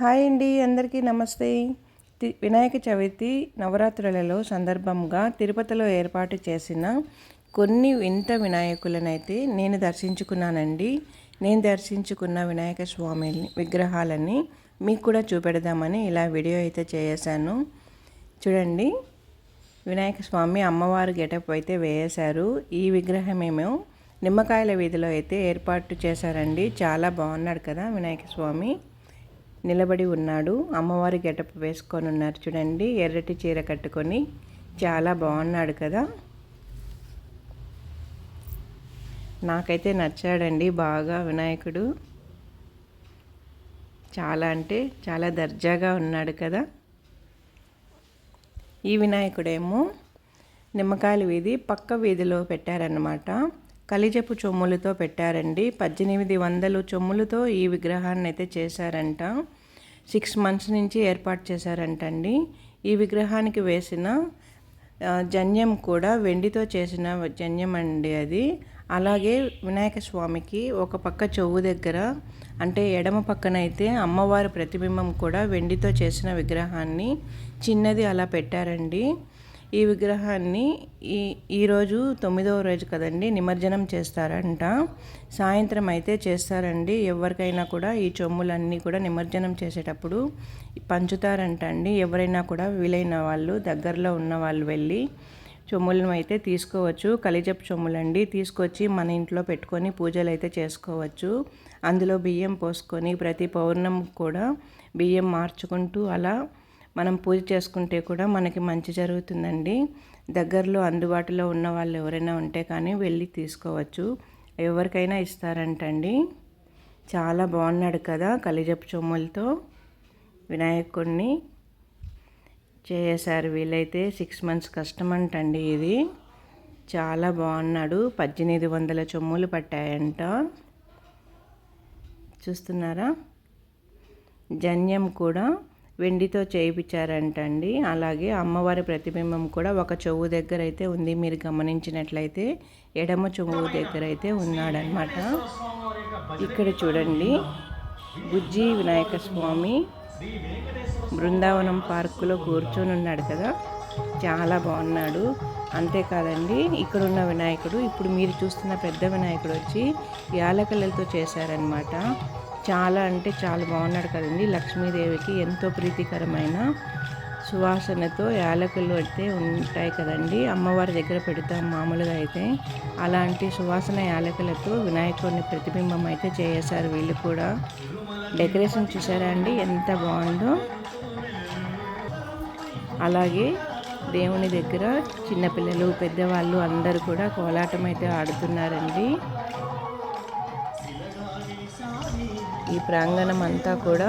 Hi అండి అందరికీ నమస్తే. తి- వినాయక చవితి నవరాత్రులలో సందర్భంగా తిరుపతిలో ఏర్పాటు చేసిన కొన్ని వింత వినాయకులనైతే నేను దర్శించుకున్నానండి. నేను దర్శించుకున్న వినాయక స్వామి విగ్రహాలని మీకు కూడా చూపెడదామని ఇలా వీడియో అయితే చేశాను చూడండి వినాయక స్వామి అమ్మవారు గెటప్ అయితే వేసారు ఈ విగ్రహమేమో నిమ్మకాయల వీధిలో అయితే ఏర్పాటు చేశారండి. చాలా బాగున్నాడు కదా వినాయక స్వామి. నిలబడి ఉన్నాడు. అమ్మవారి గెటప్ వేసుకొని ఉన్నారు చూడండి. ఎర్రటి చీర కట్టుకొని చాలా బాగున్నాడు కదా. నాకైతే నచ్చాడండి. బాగా వినాయకుడు. చాలా అంటే చాలా దర్జాగా ఉన్నాడు కదా. ఈ వినాయకుడేమో నిమ్మకాయల వీధి పక్క వీధిలో పెట్టారన్నమాట. కలిజపు చొమ్ములతో పెట్టారండి. పద్దెనిమిది వందలు చొమ్ములతో ఈ విగ్రహాన్ని అయితే చేశారంట. సిక్స్ మంత్స్ నుంచి ఏర్పాటు చేశారంటండి. ఈ విగ్రహానికి వేసిన జన్యం కూడా వెండితో చేసిన జన్యం అండి అది. అలాగే వినాయక స్వామికి ఒక పక్క చెవు దగ్గర అంటే ఎడమ పక్కన అయితే అమ్మవారి ప్రతిబింబం కూడా వెండితో చేసిన విగ్రహాన్ని చిన్నది అలా పెట్టారండి. ఈ విగ్రహాన్ని ఈ ఈరోజు తొమ్మిదవ రోజు కదండి నిమజ్జనం చేస్తారంట. సాయంత్రం అయితే చేస్తారండి. ఎవరికైనా కూడా ఈ చొమ్ములన్నీ కూడా నిమజ్జనం చేసేటప్పుడు పంచుతారంట అండి ఎవరైనా కూడా వీలైన వాళ్ళు దగ్గరలో ఉన్న వాళ్ళు వెళ్ళి చొమ్ములను అయితే తీసుకోవచ్చు. కలిజపు చొమ్ములండి. తీసుకొచ్చి మన ఇంట్లో పెట్టుకొని పూజలు అయితే చేసుకోవచ్చు. అందులో బియ్యం పోసుకొని ప్రతి పౌర్ణం కూడా బియ్యం మార్చుకుంటూ అలా మనం పూజ చేసుకుంటే కూడా మనకి మంచి జరుగుతుందండి. దగ్గరలో అందుబాటులో ఉన్న వాళ్ళు ఎవరైనా ఉంటే కానీ వెళ్ళి తీసుకోవచ్చు. ఎవరికైనా ఇస్తారంటండి. చాలా బాగున్నాడు కదా కలిజపు చొమ్ములతో. వినాయకుడిని చేశారు. వీలైతే సిక్స్ మంత్స్ కష్టం అంటండి ఇది. చాలా బాగున్నాడు. పద్దెనిమిది వందల చొమ్ములు పట్టాయంట. చూస్తున్నారా? జన్యం కూడా వెండితో చేయించారంటండి అలాగే అమ్మవారి ప్రతిబింబం కూడా ఒక చెవు దగ్గర అయితే ఉంది. మీరు గమనించినట్లయితే ఎడమ చెవు దగ్గర అయితే ఉన్నాడనమాట ఇక్కడ చూడండి. బుజ్జి వినాయక స్వామి బృందావనం పార్కులో కూర్చొని ఉన్నాడు కదా. చాలా బాగున్నాడు. అంతేకాదండి ఇక్కడ ఉన్న వినాయకుడు ఇప్పుడు మీరు చూస్తున్న పెద్ద వినాయకుడు వచ్చి యాలకలతో చేశారనమాట చాలా అంటే చాలా బాగున్నాడు కదండి. లక్ష్మీదేవికి ఎంతో ప్రీతికరమైన సువాసనతో యాలకులు అయితే ఉంటాయి కదండి. అమ్మవారి దగ్గర పెడతాం మామూలుగా అయితే. అలాంటి సువాసన యాలకులతో వినాయకుడిని ప్రతిబింబం అయితే చేశారు వీళ్ళు కూడా. డెకరేషన్ చూసారా అండి? ఎంత బాగుందో. అలాగే దేవుని దగ్గర చిన్నపిల్లలు పెద్దవాళ్ళు అందరూ కూడా కోలాటం అయితే ఆడుతున్నారండి. ఈ ప్రాంగణం అంతా కూడా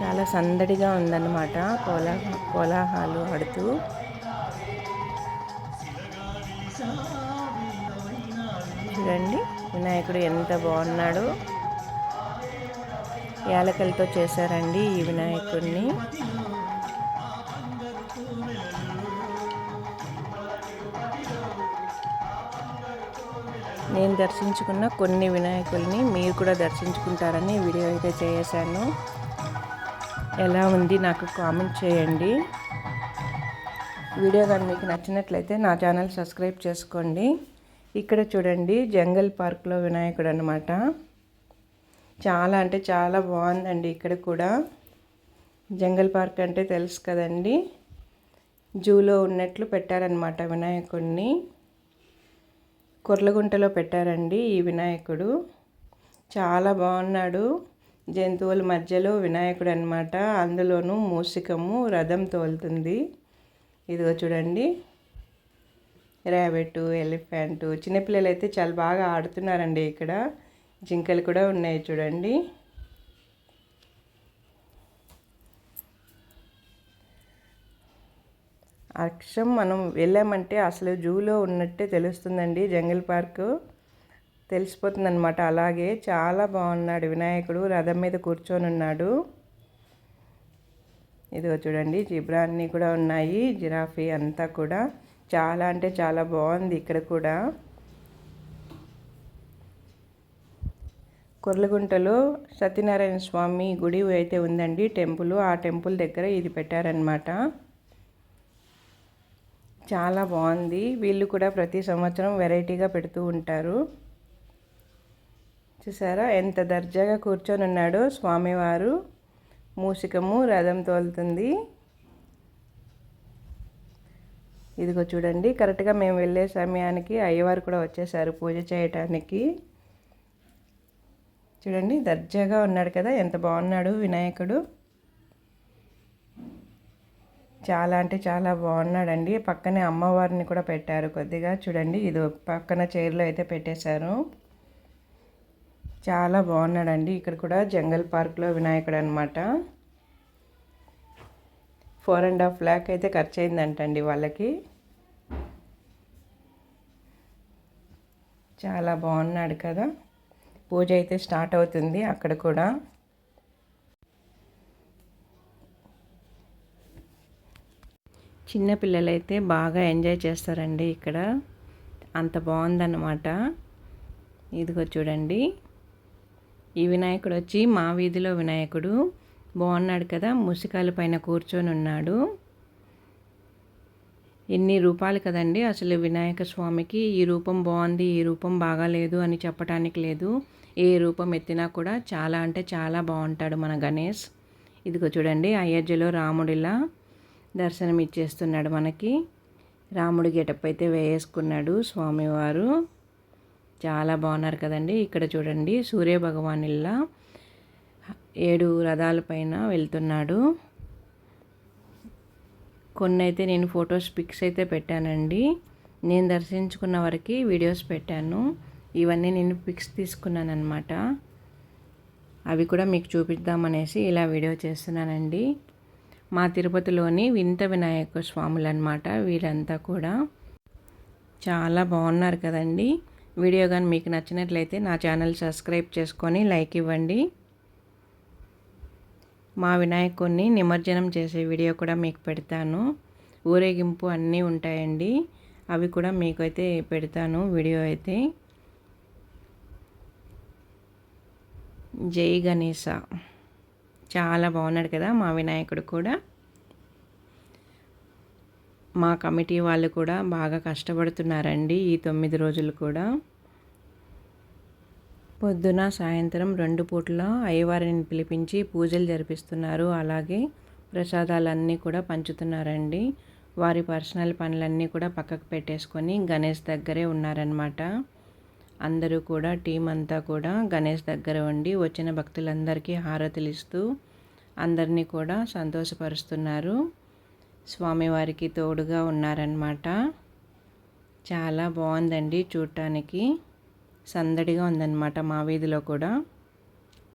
చాలా సందడిగా ఉందన్నమాట. కోలా కోలాహాలు ఆడుతూ. చూడండి వినాయకుడు ఎంత బాగున్నాడు. యాలకలతో చేశారండి ఈ వినాయకుడిని. నేను దర్శించుకున్న కొన్ని వినాయకుల్ని మీరు కూడా దర్శించుకుంటారని వీడియో అయితే చేశాను. ఎలా ఉంది నాకు కామెంట్ చేయండి. వీడియో కానీ మీకు నచ్చినట్లయితే నా ఛానల్ సబ్స్క్రైబ్ చేసుకోండి. ఇక్కడ చూడండి జంగల్ పార్క్లో వినాయకుడు అనమాట చాలా అంటే చాలా బాగుందండి ఇక్కడ కూడా. జంగల్ పార్క్ అంటే తెలుసు కదండి. జూలో ఉన్నట్లు పెట్టారనమాట వినాయకుడిని కుర్లగుంటలో పెట్టారండి ఈ వినాయకుడు. చాలా బాగున్నాడు. జంతువుల మధ్యలో వినాయకుడు అనమాట అందులోనూ మూసికము రథం తోలుతుంది. ఇదిగో చూడండి. ర్యాబెట్ ఎలిఫెంట్ చిన్నపిల్లలు అయితే చాలా బాగా ఆడుతున్నారండి ఇక్కడ. జింకలు కూడా ఉన్నాయి చూడండి. అక్షం మనం వెళ్ళామంటే అసలు జూలో ఉన్నట్టే తెలుస్తుందండి జంగిల్ పార్క్. తెలిసిపోతుంది అనమాట అలాగే చాలా బాగున్నాడు వినాయకుడు. రథం మీద కూర్చొని ఉన్నాడు. ఇదిగో చూడండి జిబ్రా అన్నీ కూడా ఉన్నాయి. జిరాఫీ అంతా కూడా చాలా అంటే చాలా బాగుంది ఇక్కడ కూడా. కొర్లగుంటలో సత్యనారాయణ స్వామి గుడి అయితే ఉందండి టెంపుల్. ఆ టెంపుల్ దగ్గర ఇది పెట్టారనమాట చాలా బాగుంది. వీళ్ళు కూడా ప్రతి సంవత్సరం వెరైటీగా పెడుతూ ఉంటారు. చూసారా? ఎంత దర్జాగా కూర్చొని ఉన్నాడో స్వామివారు. మూసికము రథం తోలుతుంది. ఇదిగో చూడండి కరెక్ట్గా మేము వెళ్ళే సమయానికి అయ్యవారు కూడా వచ్చేసారు పూజ చేయటానికి. చూడండి దర్జాగా ఉన్నాడు కదా ఎంత బాగున్నాడు వినాయకుడు. చాలా అంటే చాలా బాగున్నాడండి. పక్కనే అమ్మవారిని కూడా పెట్టారు కొద్దిగా. చూడండి ఇది పక్కన చైర్లో అయితే పెట్టేశారు. చాలా బాగున్నాడండి. ఇక్కడ కూడా జంగల్ పార్క్లో వినాయకుడు అనమాట ఫోర్ అండ్ హాఫ్ ల్యాక్ అయితే ఖర్చు అయిందంటండి వాళ్ళకి. చాలా బాగున్నాడు కదా. పూజ అయితే స్టార్ట్ అవుతుంది అక్కడ కూడా. చిన్నపిల్లలైతే బాగా ఎంజాయ్ చేస్తారండి ఇక్కడ. అంత బాగుందన్నమాట. ఇదిగో చూడండి. ఈ వినాయకుడు వచ్చి మా వీధిలో వినాయకుడు. బాగున్నాడు కదా ముసికాల పైన కూర్చొని ఉన్నాడు. ఎన్ని రూపాలు కదండి అసలు వినాయక స్వామికి. ఈ రూపం బాగుంది ఈ రూపం బాగాలేదు అని చెప్పడానికి లేదు. ఏ రూపం ఎత్తినా కూడా చాలా అంటే చాలా బాగుంటాడు మన గణేష్. ఇదిగో చూడండి అయోధ్యలో రాముడిలా దర్శనం ఇచ్చేస్తున్నాడు మనకి. రాముడి గెటప్ అయితే వేసుకున్నాడు స్వామివారు. చాలా బాగున్నారు కదండి ఇక్కడ చూడండి. సూర్య భగవానిల్లా ఏడు రథాల పైన వెళ్తున్నాడు. కొన్ని అయితే నేను ఫొటోస్ పిక్స్ అయితే పెట్టానండి. నేను దర్శించుకున్న వరకు వీడియోస్ పెట్టాను. ఇవన్నీ నేను పిక్స్ తీసుకున్నాను అనమాట అవి కూడా మీకు చూపిద్దామనేసి ఇలా వీడియో చేస్తున్నానండి. మా తిరుపతిలోని వింత వినాయక స్వాములు అనమాట వీళ్ళంతా కూడా చాలా బాగున్నారు కదండి. వీడియో కానీ మీకు నచ్చినట్లయితే నా ఛానల్ సబ్స్క్రైబ్ చేసుకొని లైక్ ఇవ్వండి. మా వినాయకుడిని నిమజ్జనం చేసే వీడియో కూడా మీకు పెడతాను. ఊరేగింపు అన్నీ ఉంటాయండి. అవి కూడా మీకు అయితే పెడతాను వీడియో అయితే. జై గణేశ. చాలా బాగున్నాడు కదా మా వినాయకుడు కూడా. మా కమిటీ వాళ్ళు కూడా బాగా కష్టపడుతున్నారండి ఈ తొమ్మిది రోజులు కూడా. పొద్దున సాయంత్రం రెండు పూట్ల అయ్యవారిని పిలిపించి పూజలు జరిపిస్తున్నారు. అలాగే ప్రసాదాలన్నీ కూడా పంచుతున్నారండి. వారి పర్సనల్ పనులన్నీ కూడా పక్కకు పెట్టేసుకొని గణేష్ దగ్గరే ఉన్నారనమాట అందరూ కూడా టీం అంతా కూడా గణేష్ దగ్గర ఉండి వచ్చిన భక్తులందరికీ హారతులు ఇస్తూ అందరినీ కూడా సంతోషపరుస్తున్నారు. స్వామివారికి తోడుగా ఉన్నారనమాట చాలా బాగుందండి చూడటానికి సందడిగా ఉందన్నమాట మా వీధిలో కూడా.